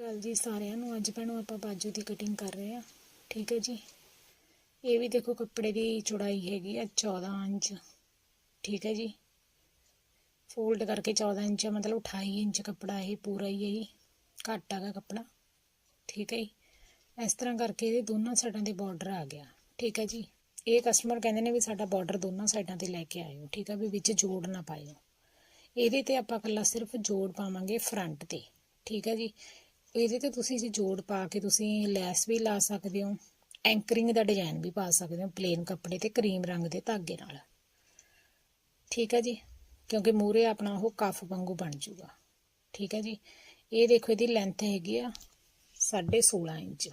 ਗੱਲ ਜੀ ਸਾਰਿਆਂ ਨੂੰ, ਅੱਜ ਭੈਣੋ ਆਪਾਂ ਬਾਜੂ ਦੀ ਕਟਿੰਗ ਕਰ ਰਹੇ ਆ ਠੀਕ ਹੈ ਜੀ? ਇਹ ਵੀ ਦੇਖੋ ਕੱਪੜੇ ਦੀ ਚੌੜਾਈ ਹੈਗੀ ਆ 14 ਇੰਚ। ਠੀਕ ਹੈ ਜੀ? ਫੋਲਡ ਕਰਕੇ 14 ਇੰਚ ਮਤਲਬ 28 ਇੰਚ ਕੱਪੜਾ ਇਹ ਪੂਰਾ ਹੀ ਹੈ ਜੀ। ਘੱਟ ਹੈਗਾ ਕੱਪੜਾ। ਠੀਕ ਹੈ ਜੀ? ਇਸ ਤਰ੍ਹਾਂ ਕਰਕੇ ਇਹਦੇ ਦੋਨਾਂ ਸਾਈਡਾਂ ਤੇ ਬਾਰਡਰ ਆ ਗਿਆ। ਠੀਕ ਹੈ ਜੀ? ਇਹ ਕਸਟਮਰ ਕਹਿੰਦੇ ਨੇ ਵੀ ਸਾਡਾ ਬਾਰਡਰ ਦੋਨਾਂ ਸਾਈਡਾਂ ਤੇ ਲੈ ਕੇ ਆਇਓ। ਠੀਕ ਹੈ ਵੀ ਵਿੱਚ ਜੋੜ ਨਾ ਪਾਇਓ। ਇਹਦੇ ਤੇ ਆਪਾਂ ਇਕੱਲਾ ਸਿਰਫ ਜੋੜ ਪਾਵਾਂਗੇ ਫਰੰਟ ਤੇ। ਠੀਕ ਹੈ ਜੀ? ਇਹਦੇ ਤੇ ਤੁਸੀਂ ਜੇ ਜੋੜ ਪਾ ਕੇ ਤੁਸੀਂ ਲੈਸ ਵੀ ਲਾ ਸਕਦੇ ਹੋ, ਐਂਕਰਿੰਗ ਦਾ ਡਿਜ਼ਾਈਨ ਵੀ ਪਾ ਸਕਦੇ ਹੋ ਪਲੇਨ ਕੱਪੜੇ ਤੇ ਕਰੀਮ ਰੰਗ ਦੇ ਧਾਗੇ ਨਾਲ। ਠੀਕ ਹੈ ਜੀ? ਕਿਉਂਕਿ ਮੂਰੇ ਆਪਣਾ ਉਹ ਕਫ ਵਾਂਗੂ ਬਣ ਜਾਊਗਾ ਠੀਕ ਹੈ ਜੀ? ਇਹ ਦੇਖੋ ਇਹਦੀ ਲੈਂਥ ਹੈਗੀ ਆ 16.5 ਇੰਚ।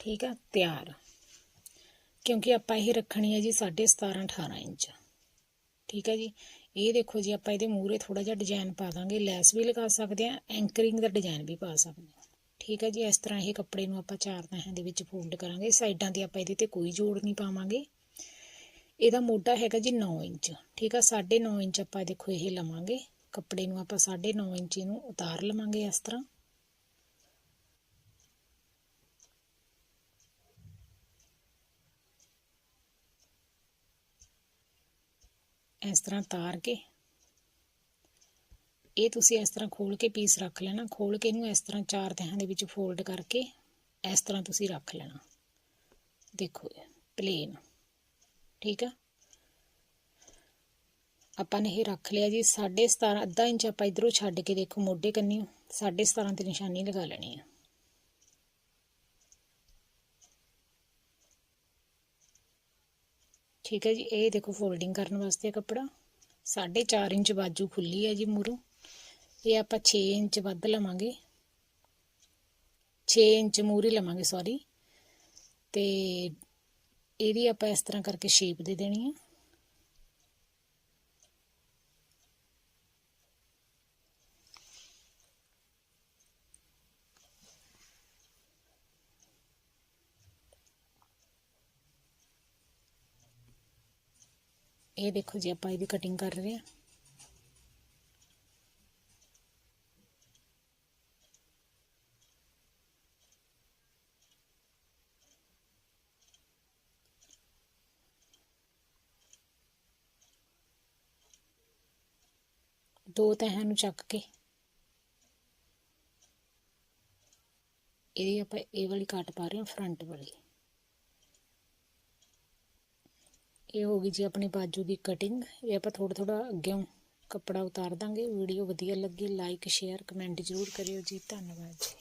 ਠੀਕ ਆ? ਤਿਆਰ। ਕਿਉਂਕਿ ਆਪਾਂ ਇਹ ਰੱਖਣੀ ਹੈ ਜੀ 17.5 18 ਇੰਚ। ਠੀਕ ਹੈ ਜੀ? ਇਹ ਦੇਖੋ ਜੀ, ਆਪਾਂ ਇਹਦੇ ਮੂਹਰੇ ਥੋੜਾ ਜਿਹਾ ਡਿਜ਼ਾਈਨ ਪਾ ਦਾਂਗੇ, ਲੈਸ ਵੀ ਲਗਾ ਸਕਦੇ ਆ ਐਂਕਰਿੰਗ ਦਾ ਡਿਜ਼ਾਈਨ ਵੀ ਪਾ ਸਕਦੇ ਆ ਠੀਕ ਹੈ ਜੀ, ਇਸ ਤਰ੍ਹਾਂ ਇਹ ਕੱਪੜੇ ਨੂੰ ਆਪਾਂ ਚਾਰ ਤਹਾਂ ਦੇ ਵਿੱਚ ਫੋਲਡ ਕਰਾਂਗੇ, ਸਾਈਡਾਂ ਤੇ ਆਪਾਂ ਇਹਦੇ ਤੇ ਕੋਈ ਜੋੜ ਨਹੀਂ ਪਾਵਾਂਗੇ। ਇਹਦਾ ਮੋਢਾ ਹੈਗਾ ਜੀ 9 ਇੰਚ, ਠੀਕ ਆ 9.5 ਇੰਚ ਆਪਾਂ ਦੇਖੋ ਇਹ ਲਵਾਂਗੇ। ਕੱਪੜੇ ਨੂੰ ਆਪਾਂ 9.5 ਇੰਚ ਇਹਨੂੰ ਉਤਾਰ ਲਵਾਂਗੇ ਇਸ ਤਰ੍ਹਾਂ। ਇਸ ਤਰ੍ਹਾਂ ਤਾਰ ਕੇ। ਇਹ ਤੁਸੀਂ ਇਸ ਤਰ੍ਹਾਂ ਖੋਲ ਕੇ ਪੀਸ ਰੱਖ ਲੈਣਾ। ਖੋਲ ਕੇ ਇਹਨੂੰ ਇਸ ਤਰ੍ਹਾਂ ਚਾਰ ਤਹਾਂ ਦੇ ਵਿੱਚ ਫੋਲਡ ਕਰਕੇ ਇਸ ਤਰ੍ਹਾਂ ਤੁਸੀਂ ਰੱਖ ਲੈਣਾ। ਦੇਖੋ ਪਲੇਨ ਠੀਕ ਆ? ਆਪਾਂ ਨੇ ਇਹ ਰੱਖ ਲਿਆ ਜੀ। 17.5 ਅੱਧਾ ਇੰਚ ਆਪਾਂ ਇਧਰੋਂ ਛੱਡ ਕੇ ਦੇਖੋ, ਮੋਢੇ ਕੰਨੀ 17.5 ਤੇ ਨਿਸ਼ਾਨੀ ਲਗਾ ਲੈਣੀ ਆ। ਠੀਕ ਹੈ ਜੀ, ਇਹ ਦੇਖੋ ਫੋਲਡਿੰਗ ਕਰਨ ਵਾਸਤੇ ਕੱਪੜਾ। 4.5 ਇੰਚ ਬਾਜੂ ਖੁੱਲੀ ਹੈ ਜੀ ਮੂਰੋਂ ਇਹ ਆਪਾਂ 6 ਇੰਚ ਵੱਧ ਲਵਾਂਗੇ। 6 ਇੰਚ ਮੂਰੀ ਲਵਾਂਗੇ ਸੌਰੀ ਤੇ ਇਹਦੀ ਆਪਾਂ ਇਸ ਤਰ੍ਹਾਂ ਕਰਕੇ ਸ਼ੇਪ ਦੇ ਦੇਣੀ ਹੈ ਇਹ ਦੇਖੋ ਜੀ, ਆਪਾਂ ਇਹਦੀ ਕਟਿੰਗ ਕਰ ਰਹੇ ਹਾਂ। ਦੋ ਤਹਾਂ ਨੂੰ ਚੱਕ ਕੇ ਇਹਦੀ ਆਪਾਂ ਇਹ ਵਾਲੀ ਕੱਟ ਪਾ ਰਹੇ ਹਾਂ ਫਰੰਟ ਵਾਲੀ। ਇਹ ਹੋ ਗਈ ਜੀ ਆਪਣੀ ਬਾਜੂ ਦੀ ਕਟਿੰਗ ਇਹ ਆਪਾਂ ਥੋੜਾ ਥੋੜਾ ਅੱਗੇ ਕੱਪੜਾ ਉਤਾਰ ਦਾਂਗੇ। ਵੀਡੀਓ ਵਧੀਆ ਲੱਗੀ ਲਾਈਕ ਸ਼ੇਅਰ ਕਮੈਂਟ ਜ਼ਰੂਰ ਕਰਿਓ ਜੀ। ਧੰਨਵਾਦ ਜੀ।